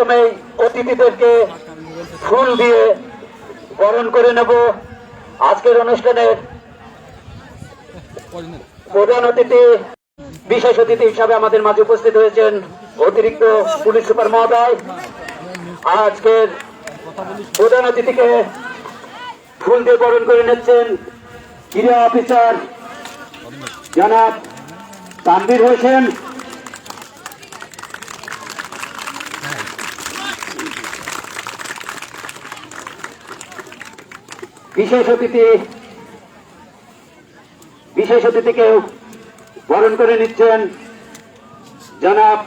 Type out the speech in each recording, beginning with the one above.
প্রথমে অতিথিদেরকে ফুল দিয়ে বরণ করে নেব। আজকের অনুষ্ঠানের প্রধান অতিথি, বিশেষ অতিথি হিসাবে আমাদের মাঝে উপস্থিত হয়েছেন অতিরিক্ত পুলিশ সুপার মহোদয়। আজকের প্রধান অতিথিকে ফুল দিয়ে বরণ করে নিচ্ছেন ক্রীড়া অফিসার জনাব তানভীর হোসেন। বিশেষ অতিথি, বিশেষ অতিথিকে বরণ করে নিচ্ছেন জনাব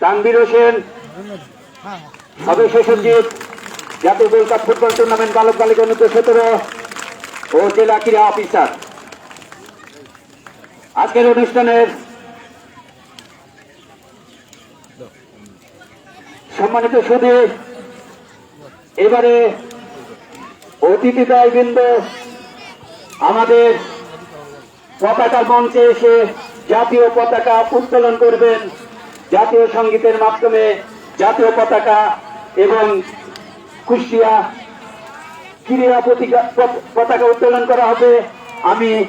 তানভীর হোসেন সদস্য সচিব, জাতীয় গোল্ড কাপ ফুটবল টুর্নামেন্ট বালক বালিকা অনুদ্ধ সতেরো ও জেলা ক্রীড়া অফিসার। আজকের অনুষ্ঠানের সম্মানিত সুদী এবারে অতিথিদায় বৃন্দ আমাদের পতাকার মঞ্চে এসে জাতীয় পতাকা উত্তোলন করবেন। জাতীয় সঙ্গীতের মাধ্যমে জাতীয় পতাকা এবং কুষ্টিয়া ক্রীড়া পতিকা- পত- পতাকা উত্তোলন করা হবে। আমি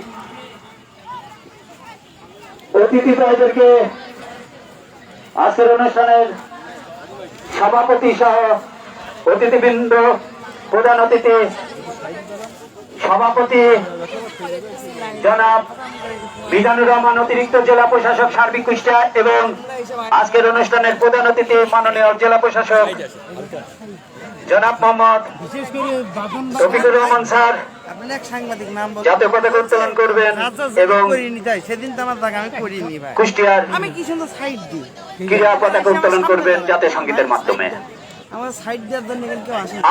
অতিথিদ্বয়দেরকে আজকের অনুষ্ঠানের সভাপতি সহ অতিথিবৃন্দ প্রধান অতিথি সভাপতি জনাব বিজানুর রহমান অতিরিক্ত জেলা প্রশাসক সার্বিক কুষ্টিয়া এবং আজকের অনুষ্ঠানের প্রধান অতিথি মাননীয় জেলা প্রশাসক জনাব মোহাম্মদ রফিকুর রহমান স্যার। সাংবাদিক নাম বলুন জাতীয় পতাকা উত্তোলন করবেন এবং সেদিন তো আমার আমি করিনি কুষ্টিয়ার আমি কি সুন্দর সাইড দিই? ক্রীড়া পতাকা উত্তোলন করবেন জাতীয় সঙ্গীতের মাধ্যমে।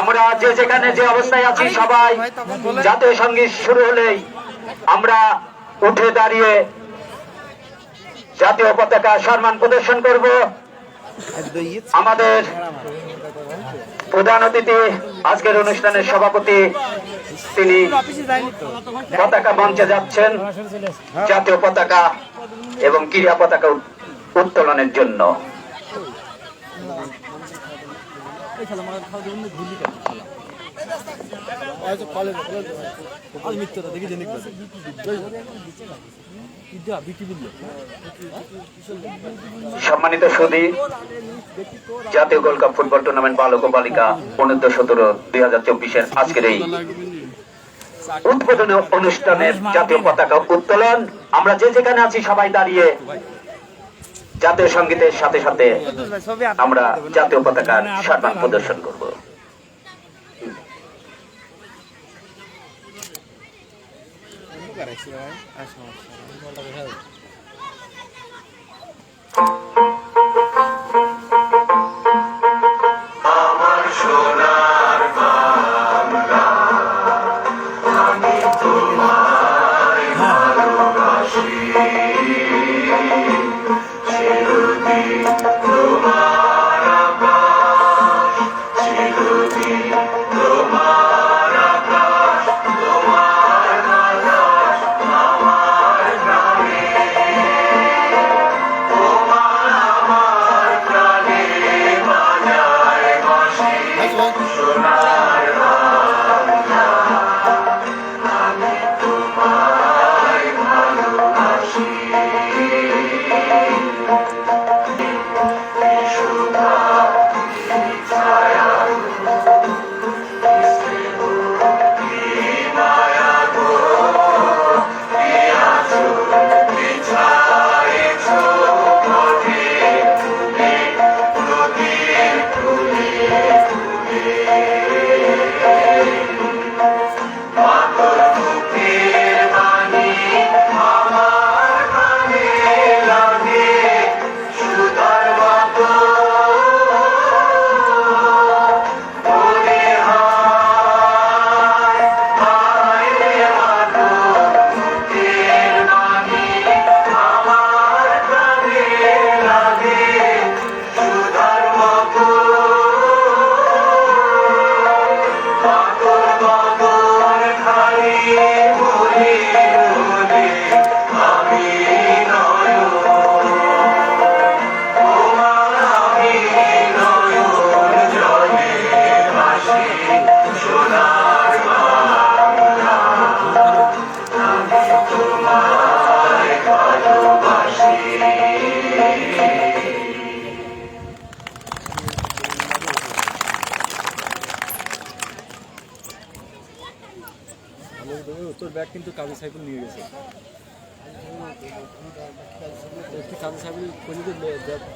আমার যে যেখানে যে অবস্থায় আছি সবাই জাতীয় সংগীত শুরু হলেই আমরা উঠে দাঁড়িয়ে জাতীয় পতাকা সম্মান প্রদর্শন করব। আমাদের প্রধান অতিথি আজকের অনুষ্ঠানের সভাপতি তিনি পতাকা মঞ্চে যাচ্ছেন জাতীয় পতাকা এবং ক্রীড়া পতাকা উত্তোলনের জন্য। সম্মানিত সুদী জাতীয় গোল্ড কাপ ফুটবল টুর্নামেন্ট বালক ও বালিকা অনূর্ধ্ব সতেরো দুই হাজার চব্বিশের আজকের এই উদ্বোধনী অনুষ্ঠানের জাতীয় পতাকা উত্তোলন। আমরা যে যেখানে আছি সবাই দাঁড়িয়ে জাতীয় সঙ্গীতের সাথে সাথে আমরা জাতীয় পতাকার সম্মান প্রদর্শন করব।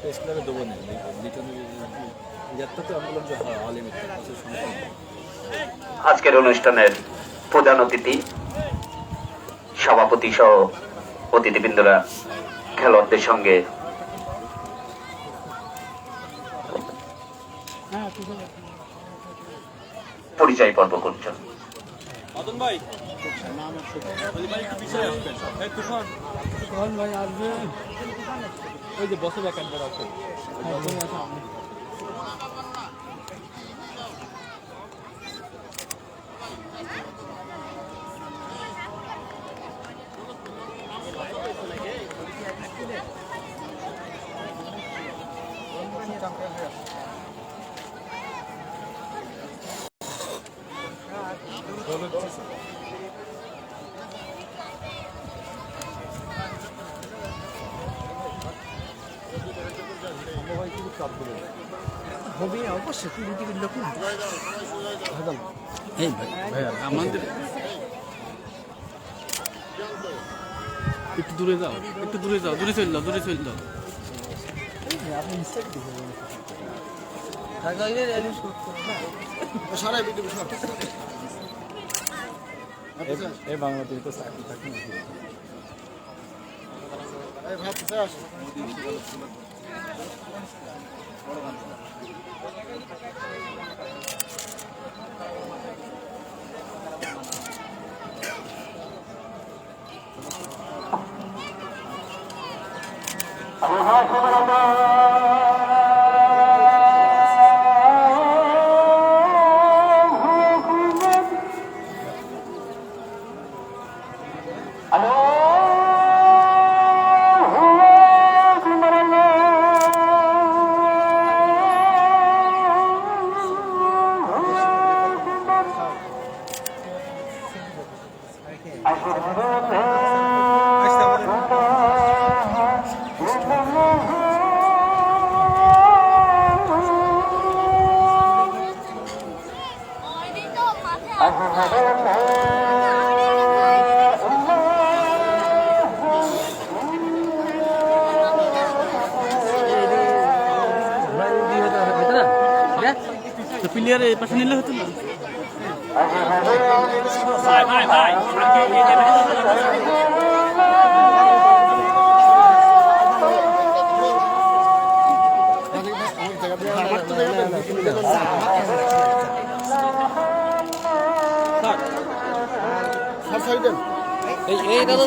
প্রেস ক্লাবে দেবো না। আমি বললাম যে হয় আছে। আজকের অনুষ্ঠানের প্রধান অতিথি সভাপতি সহ অতিথিবৃন্দরা খেলোয়াড়দের সঙ্গে। পরিচয় পর্ব করছেন মদন ভাই। বলি ভাই একটু পিছিয়ে আসবেন। ভাই ওই যে বসে ব্যাক অ্যান্ড আছে। হবে অবশ্যই রুটি লোক না। এই ভাই আমাদের একটু দূরে যাও একটু দূরে যাও দূরে চলে যাও দূরে চলে যাও আপনি মিস্টেক দিবেন এই বাংলাদেশে তো না তো প্লেয়ার পাশে নিলে হতো না এই এই দাদা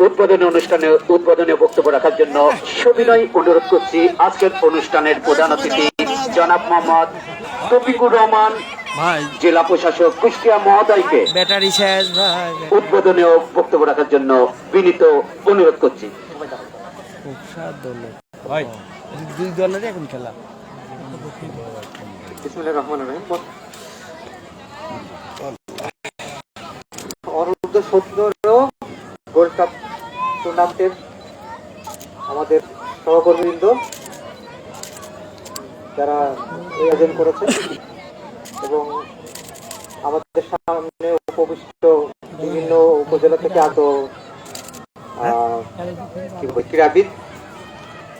উদ্বোধনী অনুষ্ঠানে উদ্বোধনী বক্তব্য রাখার জন্য সবিনয় অনুরোধ করছি। আজকের অনুষ্ঠানের প্রধান অতিথি জনাব মোহাম্মদ তফিকুর রহমান ভাই। জেলা প্রশাসক কুষ্টিয়া মহোদয়কে ব্যাটারি শেষ ভাই। উদ্বোধনী বক্তব্য রাখার জন্য বিনীত অনুরোধ করছি। খুব সাত দলের ভাই। দুই দলেরই এখন খেলা। অনূর্ধ্ব সতেরো গোল্ড কাপ টুর্নামেন্টের আমাদের সহকর্মীবৃন্দ যারা আয়োজন করেছে এবং আমাদের সামনে উপবিষ্ট বিভিন্ন উপজেলা থেকে আগত কি বলব, ক্রীড়াবিদ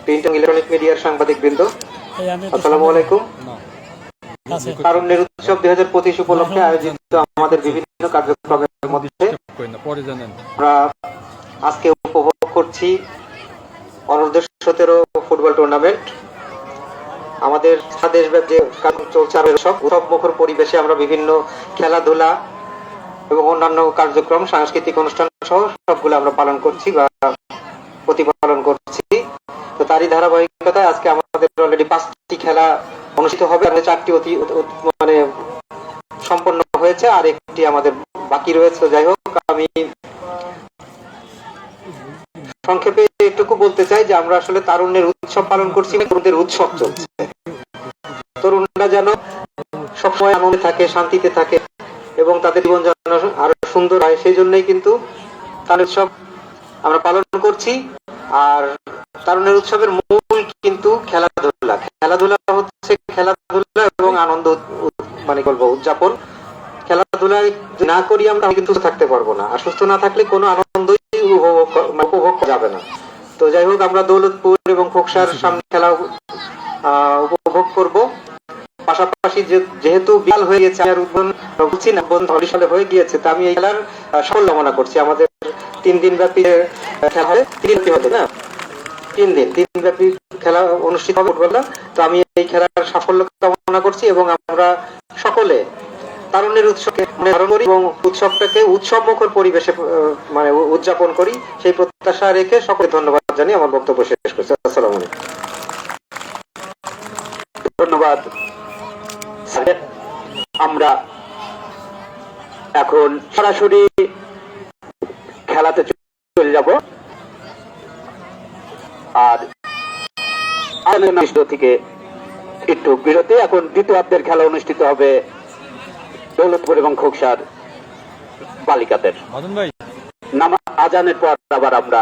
প্রিন্ট এবং ইলেকট্রনিক মিডিয়ার সাংবাদিক বৃন্দ আসসালামু আলাইকুম। তারুণ্যের উৎসব দুই হাজার পঁচিশ উপলক্ষে আয়োজিত আমাদের বিভিন্ন কার্যক্রমের মধ্যে আমরা আজকে উপভোগ করছি অনূর্ধ্ব সতেরো ফুটবল টুর্নামেন্ট আমাদের দেশব্যাপী যে কাজ চলছে আরও সব উৎসব মুখর পরিবেশে আমরা বিভিন্ন খেলাধুলা এবং অন্যান্য কার্যক্রম, সাংস্কৃতিক অনুষ্ঠান সহ সবগুলো আমরা পালন করছি বা প্রতিপালন করছি। তো তারই ধারাবাহিকতায় আজকে আমাদের অলরেডি পাঁচটি খেলা অনুষ্ঠিত হবে আমাদের চারটি অতি- মানে সম্পন্ন হয়েছে, আর একটি আমাদের বাকি রয়েছে। যাই হোক, আমি সংক্ষেপে এটুকু বলতে চাই যে আমরা আসলে তারুণ্যের উৎসব পালন করছি, তরুণদের উৎসব চলছে। তরুণরা যেন সবসময় আনন্দে থাকে, শান্তিতে থাকে এবং তাদের জীবন যেন আরও সুন্দর হয়, সেই জন্যই কিন্তু তার উৎসব আমরা পালন করছি। আর তারুণের উৎসবের মূল কিন্তু খেলাধুলা। খেলাধুলা হচ্ছে খেলাধুলা এবং আনন্দ মানে বলব, উদযাপন। খেলাধুলায় না করি আমরা কিন্তু থাকতে পারব না। আর সুস্থ না থাকলে কোনো আনন্দই যাবে না। তো যাই হোক আমরা দৌলতপুর এবং খোকসার সামনে খেলা উপভোগ করব। পাশাপাশি যেহেতু বিশাল হয়ে গেছে আর উদ্বোধন বলছি সালে হয়ে গিয়েছে তা আমি এই খেলার আহ, সাফল্য কামনা করছি। আমাদের তিন দিন ব্যাপী খেলা হবে তিন দিন হবে না? তিন দিন তিন দিন ব্যাপী খেলা অনুষ্ঠিত হবে ফুটবলটা। তো আমি এই খেলার সাফল্য কামনা করছি এবং আমরা সকলে তারুণ্যের উৎসবকে ধারণ করি এবং উৎসবটাকে উৎসব মুখর পরিবেশে মানে উদযাপন করি। সেই প্রত্যাশা রেখে সকলে ধন্যবাদ জানিয়ে আমার বক্তব্য শেষ করছি। আসসালামু ধন্যবাদ। আমরা এখন সরাসরি খেলাতে চলে যাব। আর থেকে একটু বিরতি। এখন দ্বিতীয়ার্ধের খেলা অনুষ্ঠিত হবে দৌলতপুর এবং খোকসার বালিকাদের। নামা আজানের পর আবার আমরা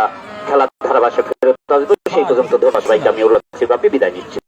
খেলার ধারাবাসে ফেরত আসব। সেই পর্যন্ত ধন্যবাদ ভাইকে আমি উল্লাসী বিদায় নিচ্ছি।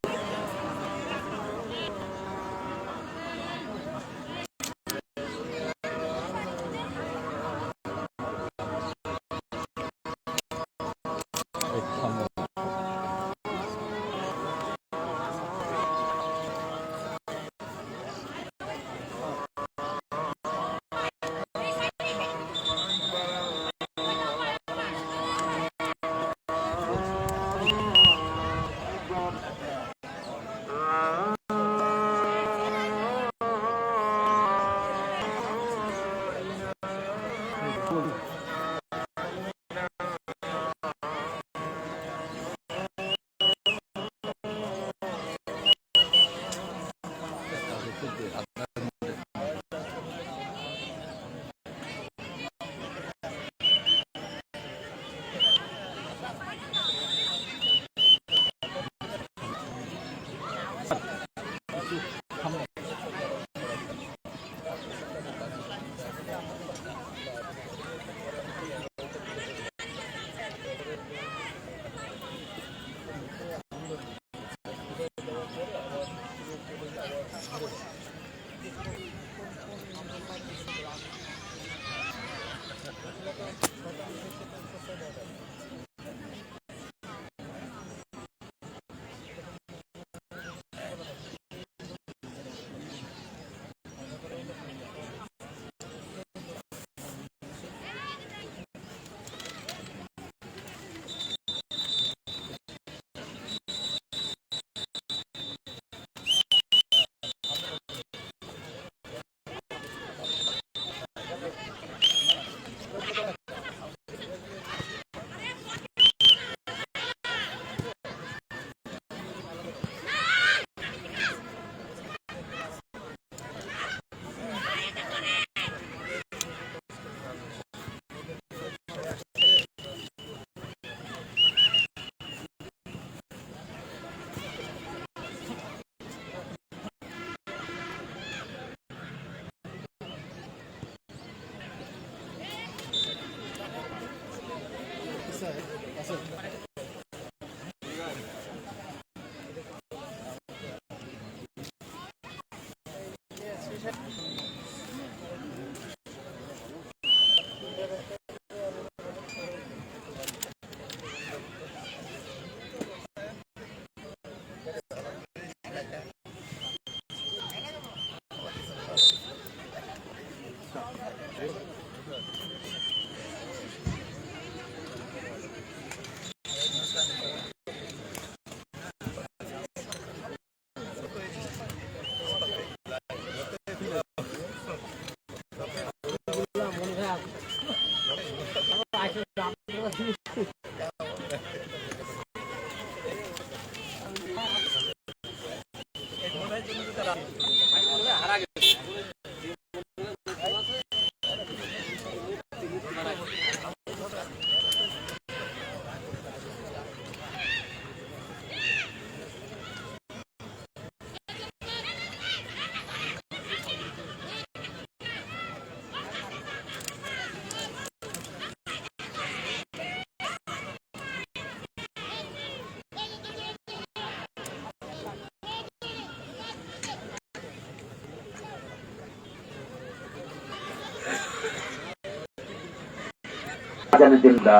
আগামী দিনটা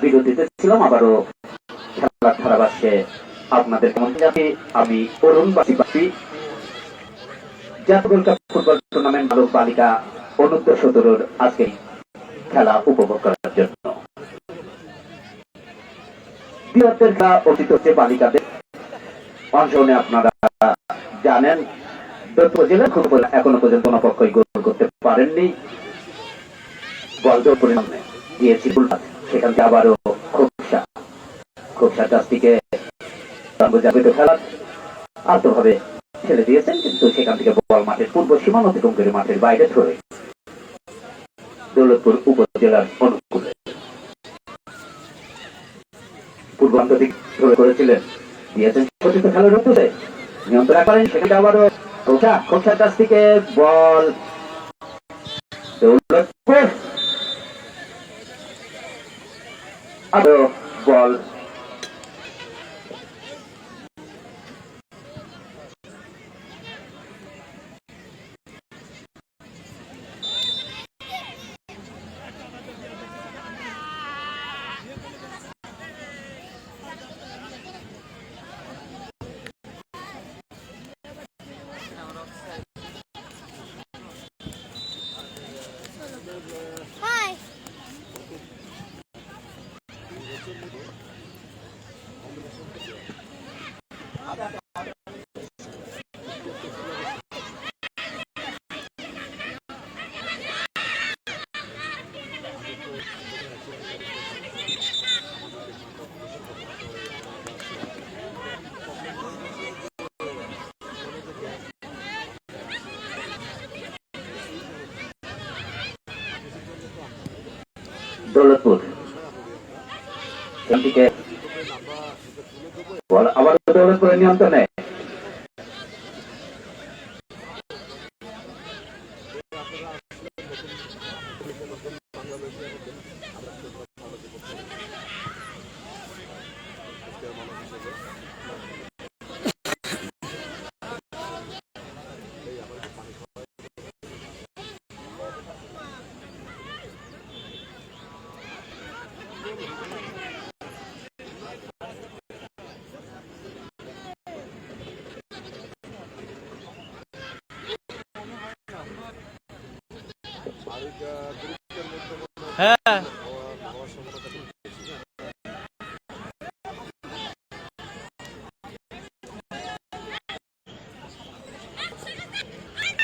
বিরতিতে ছিলাম, আবারও খেলার ধারাভাষ্যে আপনাদের জাতি আমি অরুণ বাসীবাসী। জাতীয় কাপ ফুটবল টুর্নামেন্ট বালক বালিকা অনূর্ধ্ব সতেরোর আজকে খেলা উপভোগ করার জন্য। বৃহত্তের খেলা অতীত হচ্ছে বালিকাদের। অংশগ্রহণে আপনারা জানেন, দৈত্য জেলার খুব এখনও পর্যন্ত কোনো পক্ষই গোল করতে পারেননি। বলদের পরিণামে দিয়েছি সেখান থেকে। আবারও খোকসা খোকসার কাছ থেকে খেলার আত্মভাবে ছেড়ে দিয়েছেন, কিন্তু সেখান থেকে বল মাঠের পূর্ব সীমান্ত অতিক্রম করে মাঠের বাইরে ধরে দৌলতপুর উপজেলার অনুকূলে। পূর্বান্ত দিক ধরে করেছিলেন, দিয়েছেন সচিত খেলার উদ্দেশ্যে নিয়ন্ত্রণ করেন সেখানে আবারও খোকসা খোকসার কাছ থেকে বল। দৌলতপুর আরও বল সেখান থেকে আবার করে নিয়ন্ত্রণে। হ্যাঁ।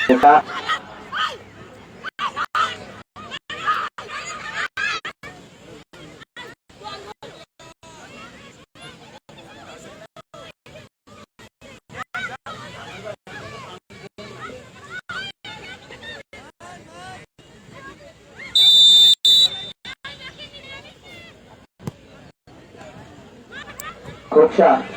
এটা আচ্ছা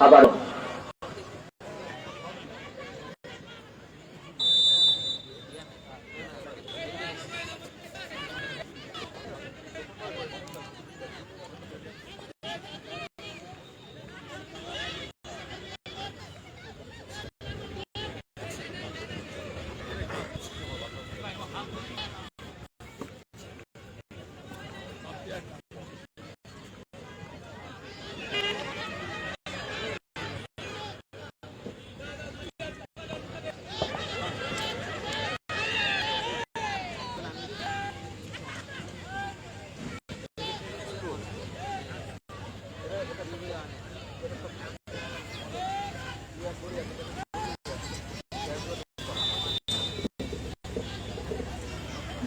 আবার Yeah.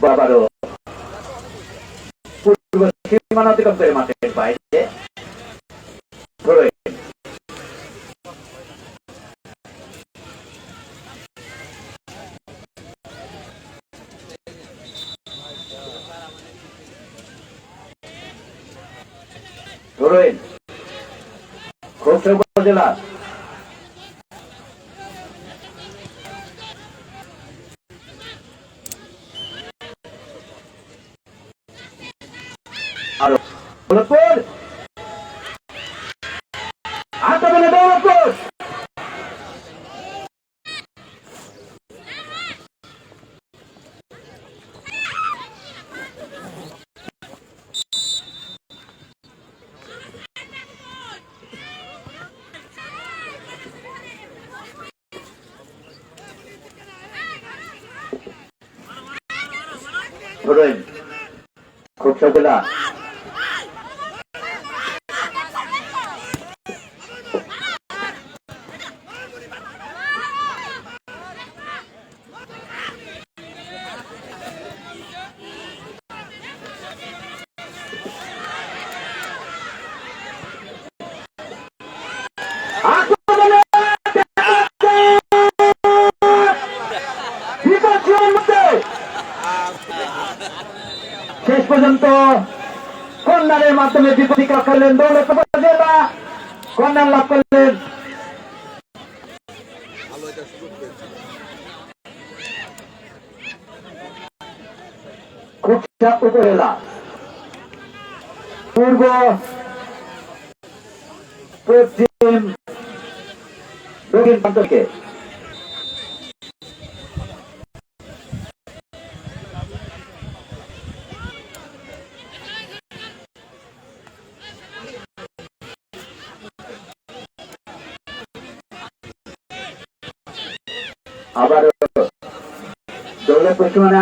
আবারও পূর্ব সীমানা অতিক্রম করে মাঠের বাইরে। ধরে ধরেন। খোকসা উপজেলা আরও দৌলতপুর আটটা বলে দৌলতপুর ধরেন খুব সবেলা শেষ পর্যন্ত কন্যারের মাধ্যমে বিপদীকা করলেন দৌলত জেলা কন্যার লাভ করলেন। উপজেলা। পূর্ব পশ্চিম দক্ষিণ প্রান্তকে। আক্রমণ